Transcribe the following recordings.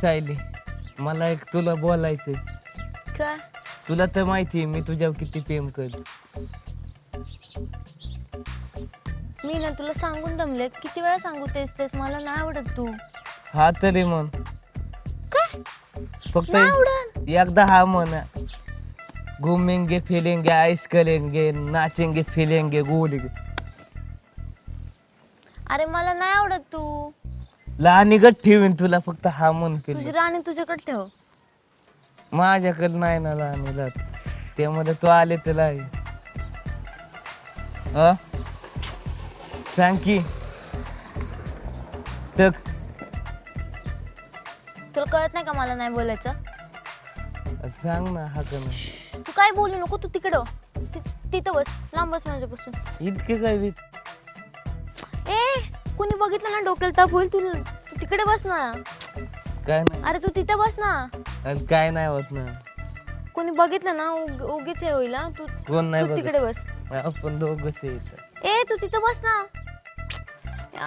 सायली मला एक तुला बोलायचंय. काय तुला तर माहिती आहे मी तुझ्यावर किती प्रेम करतो. मी ना तुला सांगून दमले किती वेळा सांगू तेच तेच मला नाही आवडत तू. हा तरी म्हण. काय फक्त नाही आवडत. एकदा हा म्हण. घूमेंगे फिरेंगे आइस करेंगे नाचेंगे फिरेंगे गोलेंगे. अरे मला नाही आवडत तू. लहानी गट ठेवीन तुला फक्त हा मन तुझी केलं राणी तुझ्याकडे ठेव. माझ्याकडे नाही ना लहानी रात त्यामध्ये तू आले तर आहे अ? सांग की. तक तुला कळत नाही का मला नाही बोलायचं? सांग ना हा का नाही तू काय बोलू नको तू तिकडं ति- तिथं बस लांब बस माझ्यापासून. इतके काय ए कुणी बघितलं ना डोक्याला ताप होईल तू तू तिकडे बस ना. काय नाही. अरे तू तिथं बस ना. अरे काय नाही होत ना. कोणी बघितलं ना उग- उगीच हे होईल हा. तू कोण नाही तू बघत. तिकडे बस. आपण दोघच ए तू तिथं बस ना.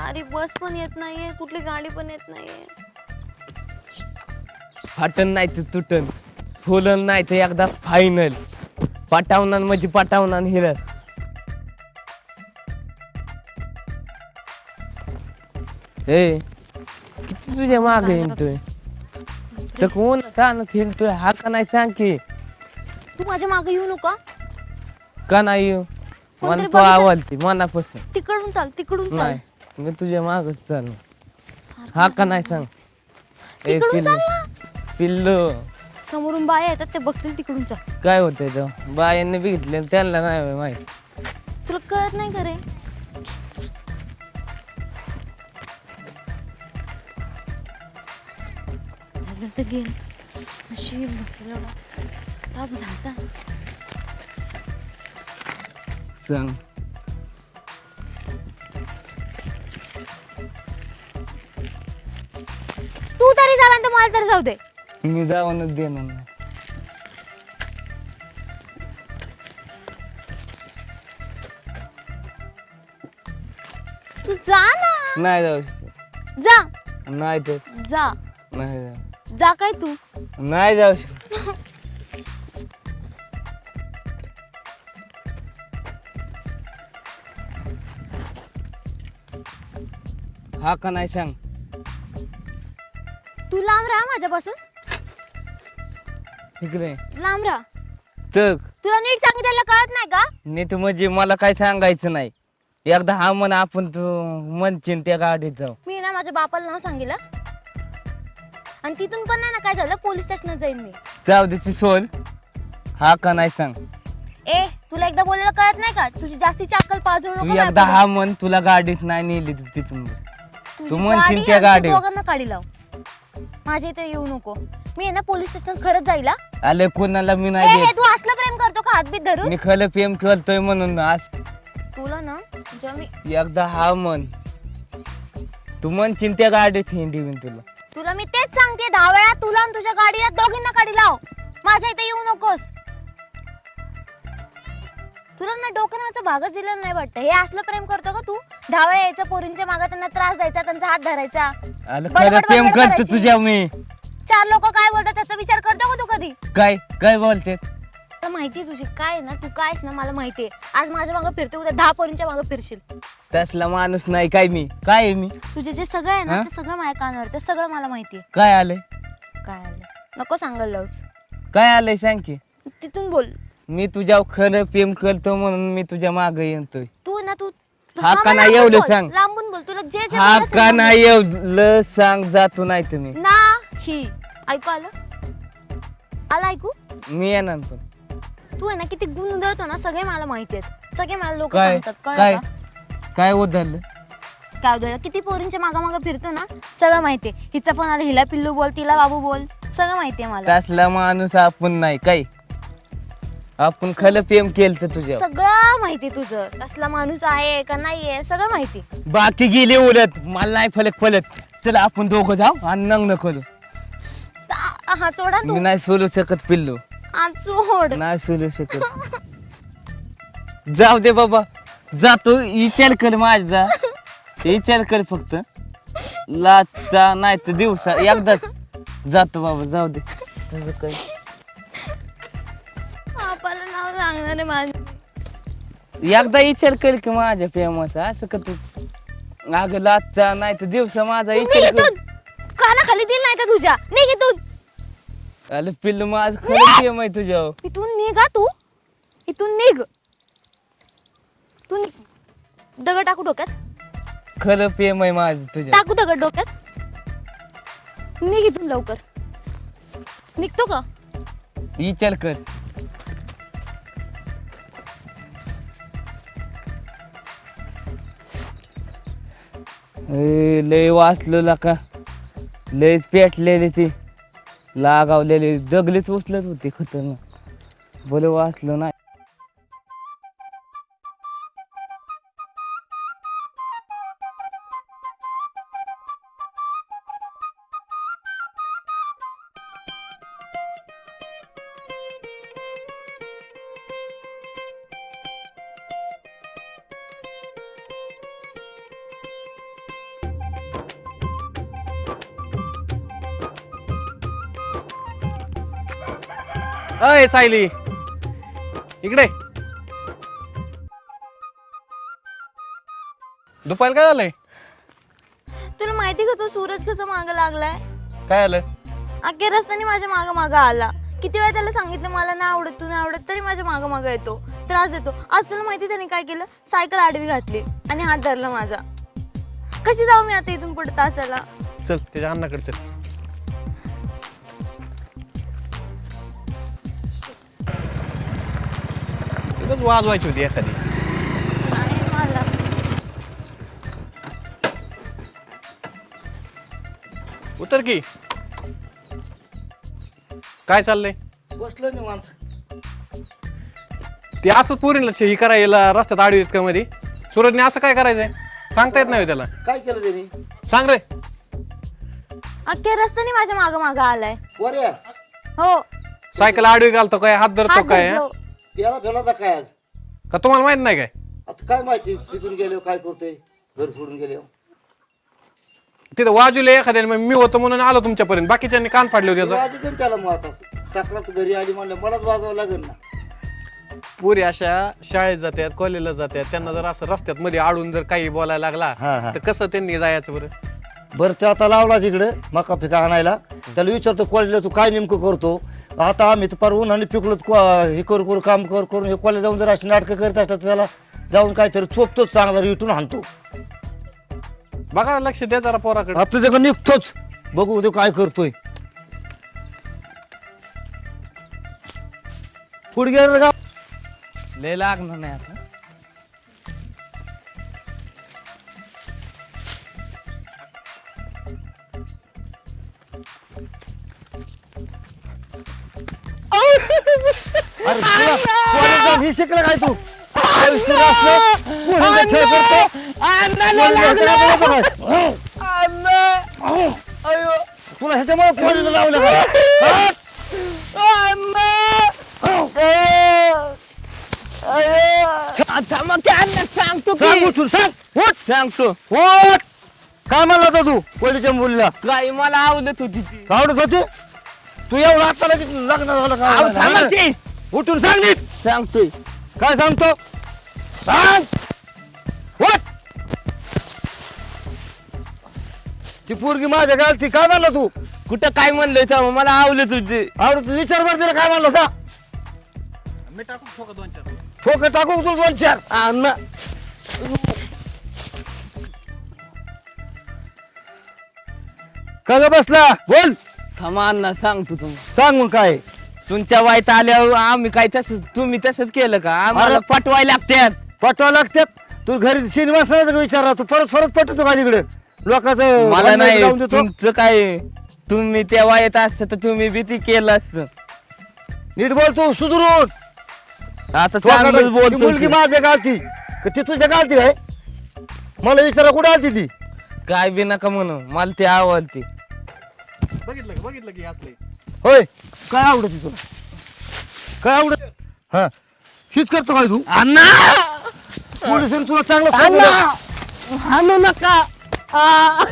अरे बस पण येत नाहीये कुठली गाडी पण येत नाहीये. फाटन नाही तर तुटन फुलन नाही तर एकदा फायनल पटावणार म्हणजे पटावणार हिरत ए किती तुझ्या मागे हिंडतोय तर कोण तानत हिंडतोय हा का नाही सांग की तू माझ्या मागे येऊ नका का नाही येऊ? मला तो बघितलं? आवडते मनापासून तिकडून चाल तिकडून चाल नाही मी तुझ्या मागच चालू हा का नाही सांग ए तिकडून पिल्लू चाल ना पिल्लू समोरून बाया येतात ते बघतील तिकडून चाल काय होतंय तो बायांनी बघितले त्यांना नाही माहीत तुला कळत नाही का रे लग्नाचं गेल अशी ताप झालता सांग तू तरी झाला तर मला तरी जाऊ दे. मी जाऊनच देणार नाही. तू जा ना. नाही जाऊ शकत. जा. नाही तर जा. नाही जाऊ. जा काय तू? नाही जाऊ शकत. हा का नाही सांग? तू लांब राहा माझ्यापासून. इकडे. लांब राहा. तुला नीट सांगितलं कळत नाही का? नीट म्हणजे मला काय सांगायचं नाही. एकदा हा म्हण आपण तू म्हणशील त्या गाडीत जाऊ. मी ना माझ्या बापाला नाव सांगितलं. आणि तिथून पण नाही ना काय झालं? पोलीस स्टेशनात जाईन मी. जाऊ दे ती सोड. हा का नाही सांग. ए तुला एकदा बोलायला कळत नाही का? तुझी जास्तीची अक्कल पाजू तू नको एकदा हा म्हण तुला गाडीत नाही नेली तू तिथून. पुढे. तू तुझी म्हणशील गाडी त्या आणि गाडीवर. दोघांना काढी लाव. माझ्या इथे येऊ नको. मी आहे ना पोलीस स्टेशनात खरंच जाईल. आले कोणाला मी ए, नाही हे देत तू असलं प्रेम करतो का? हातबीत धरून? मी खरं प्रेम करतोय म्हणून आज तुला ना जेव्हा मी एकदा हा म्हण. तू म्हणशील त्या गाडीत हिंडी तुला. तुला मी तेच सांगते दहा वेळा तुला आणि तुझ्या गाडीला दोघींना काढी लाव. माझ्या इथे येऊ नकोस. तुला ना डोकं भागच दिलेला नाही वाटतं. हे असलं प्रेम करतो का तू? दहा वेळा यायचं पोरींच्या मागे त्यांना त्रास द्यायचा त्यांचा हात धरायचा. आलं बडबड खरं प्रेम करतो करायची. तुझ्या मी. चार लोक काय बोलतात त्याचा विचार करतो का तू कधी? काय? काय बोलते माहिती तुझी. काय आहे ना तू काय आहेस ना मला माहिती आहे आज माझ्या मागे फिरते उद्या दहा पोरींच्या मागे फिरशील. तसला माणूस नाही काय मी? काय आहे मी? तुझे जे सगळं आहे ना हा? ते सगळं माझ्या कानावर ते सगळं मला माहिती आहे काय आलंय? काय आलं नको सांगायला लावूस. काय आलंय सांग की? तिथून बोल. मी तुझ्या खरं प्रेम करतो म्हणून मी तुझ्या मागे येतोय. तू ना तू तू हा का ना, नाही लांबून एवढं बोल, सांग? लांबून बोल. तुला जे जे हा बोलायचं का लांबून नाही एवढं सांग जातो नाही तुम्ही. बोल. नाही. ऐकू आलं? आलं ऐकू? मी येणार पण. तू आहे ना किती गुण उधळतो ना सगळे मला माहिती आहेत. सगळे मला लोक काय? सांगतात काय? कळलं का? काय उधळलं? किती पोरींच्या मागा मागा फिरतो ना सगळं माहिती आहे. हिचा फोन आला हिला पिल्लू बोल तिला बाबू बोल सगळं माहिती आहे मला. तसला माणूस आपण नाही काय? आपण खरं प्रेम केलं तर तुझ्या सगळं माहिती तुझं. असला माणूस आहे का नाहीये सगळं माहिती बाकी गेले उलट. मला नाही फलक फलत चला आपण दोघं जाऊ आणि नग्न करू. ता- हा चोडा तू. नाही सोलू शकत पिल्लू. नाही सोलू शकत. जाऊ दे बाबा. जातो. विचार कर माझा. विचार कर फक्त. लाचा नाही तर दिवसा एकदाच. जातो बाबा जाऊ दे. तुझं काय नाव सांगणार आहे माझं. एकदा विचार कर की माझ्या प्रेमाचा. असं का तू? अगं लाचचा नाही तर दिवसा माझा विचार कर. काना खाली दिल नाही तर तुझ्या. निघ इथून. अरे पिल्लू माझं खरं प्रेम आहे तुझ्यावर. इथून निघा तू. इथून निघ. तू निघ. दगड टाकू डोक्यात. खरं प्रेम आहे माझं तुझ्या टाकू दगड डोक्यात. निघ इथून लवकर. निघतो का? विचार कर. ए, लय वाचलो का लयच पेटलेले ते. लागावलेले जगलीच उचलत होते खतरनाक. बोलवा असलं नाही. अय सायली. इकडे. दुपायला काय झालंय? तुला माहिती का तो सूरज कसं मागं लागलाय? काय आलं? अख्ख्या रस्त्याने माझ्या मागं मागं आला. किती वेळा त्याला सांगितलं मला नाही आवडत तू नाही आवडत तरी माझ्या मागं मागं येतो. त्रास देतो. आज तुला माहिती त्याने काय केलं? सायकल आडवी घातली आणि हात धरला माझा. कशी जाऊ मी आता इथून पुढे तासाला? चल त्याच्या अन्नाकडे चल. तिथंच वाजवायची होती एखादी. उतर की. काय चाललंय? बसलो निवांत. ते असं पुरीला ही करायला रस्त्यात आडवी आहेत का मध्ये सूरजने असं काय करायचंय? सांगता येत नाही हो त्याला. काय केलं त्यांनी? सांग रे. अख्ख्या रस्त्याने माझ्या मागं मागं आलाय. वऱ्या. हो. सायकल आडवी घालतो काय? हात धरतो हात काय? धरलो. प्याला फेला होता काय आज? का तुम्हाला माहीत नाही काय? आता काय माहिती तिथून गेलो काय करतोय? घर सोडून गेले. तिथं वाजवले एखाद्याने मग मी होतो म्हणून आलो तुमच्यापर्यंत. बाकीच्यांनी कान फाडले होते त्याचा वाजत त्याला मग आता तक्रार घरी आली म्हणलं मलाच वाजवावं लागेल ना. पुरी अशा शाळेत जातात कॉलेजला जातात त्यांना जर असं रस्त्यात मध्ये आडून जर काही बोलायला हा, लागला. तर कसं त्यांनी जायचं बरं? बरं ते आता लावला तिकडे मका पिका आणायला. त्याला विचारतो कॉलेजला तू काय नेमकं करतो? आता आम्ही तर पार उन्हाने पिकलो हे करू करू काम कर करून हे कॉलेज जाऊन जर अशी नाटकं करत असतात तर त्याला जाऊन काहीतरी चोपतोच चांगला इटून हाणतो बघा लक्ष द्या जरा पोराकडे. आता त्याचं निघतोच. बघू तो काय करतोय. पुढे गेलं का? लय लागणार नाही आता. अरे तुला कॉलेज जाऊन हे शिकलं काय तू? काय विचार असलं? पोरींचा छळ करतो. जायचं काय बघा काय? तुला ह्याच्यामुळे कॉलेजला लावलं का? हा? सांगतो सांग की उठून सांग! उठ! सांगतो. उठ! काय म्हणला होता तू? कॉलेजच्या मुलीला काय मला आवडत होती ती. आवडत होते? तू एवढं आता लगेच लग्न झालं की. उठून सांग नीट. सांगतोय. काय सांगतो? सांग. उठ. ती पोरगी माझ्या गाल ती काय म्हणला तू? कुठं काय म्हणलंय तेव्हा मला आवडत होती आवडत विचार कर तिला काय म्हणलं होता मी टाकून ठोका दोन चार? ठोकं टाकू तू दोन चार? अण्णा का ग बसला? बोल. थांबा अण्णा सांगतो तुम्ही सांग मग काय तुमच्या वाईट आल्यावर आम्ही काय तसं तुम्ही तसंच केलं का? आम्हाला अरे- पटवाय लागत्यात. पटवा लागतात तू घरी सिनेमा का विचारा तू परत परत पटवतो का तिकडे? लोकांचं मला भांडण नाही. लावून देतो. तुमचं काय? तुम्ही तेव्हा येत असत तर तुम्ही भीती केलं असत. नीट बोल तू सुधरून. आता तू चांगलं ती बोलतो मुलगी की. माझ्या गालती का ती तुझ्या गालती आहे मला विचारा कुठे आलती ती? काय बी नका म्हणू. मला ते आवडते. बघितलं की बघितलं की असले. होय. काय आवडत तुला? काय आवडत हा. हीच करतो काय तू? अण्णा! पोलिसांनी तुला चांगलं अण्णा! सांगितलं. हाणू नका. आ.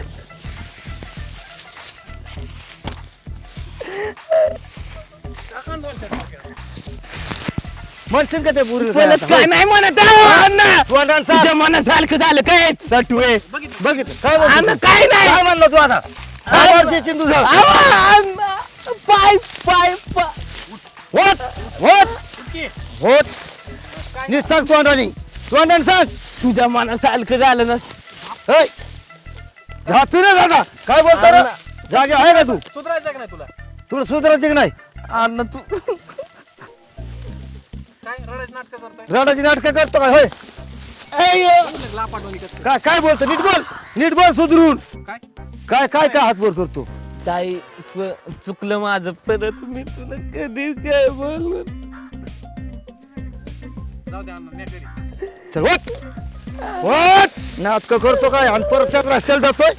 म्हणशील का ते पुरी बोलत काय नाही म्हणत आहे, अण्णा. तोंडाला सांग. तुझ्या मनासारखं झालं काय? सटवे. बघितलं काय म्हणतो? अण्णा? काय नाही. काय म्हणलं तू आता? काय झालं आवा, अण्णा. पाय पाय पाय. होत होत होत नीट सांग तोंडाने. तोंडाने सांग. तुझ्या मनासारखं झालं ना. हा पिरे दादा. काय बोलतो रे? जागे आहे का तू? सुधारायचं का नाही तुला? तुला सुधारायचं की नाही? अण्णा तू. काय रडायचं नाटक करतोय? रडाची नाटकं करतो काय? होय. लापाटवणी करतोय. काय काय बोलतो? नीट बोल. नीट बोल सुधरून. काय? काय काय काय हात वर करतो? ताई प- चुकलं माझं. परत मी तुला कधीच काय बोललो जाऊ दे अण्णा नाही घरी चल वट वट नाटकं करतो काय? आणि परत त्या रस्त्याला जातोय?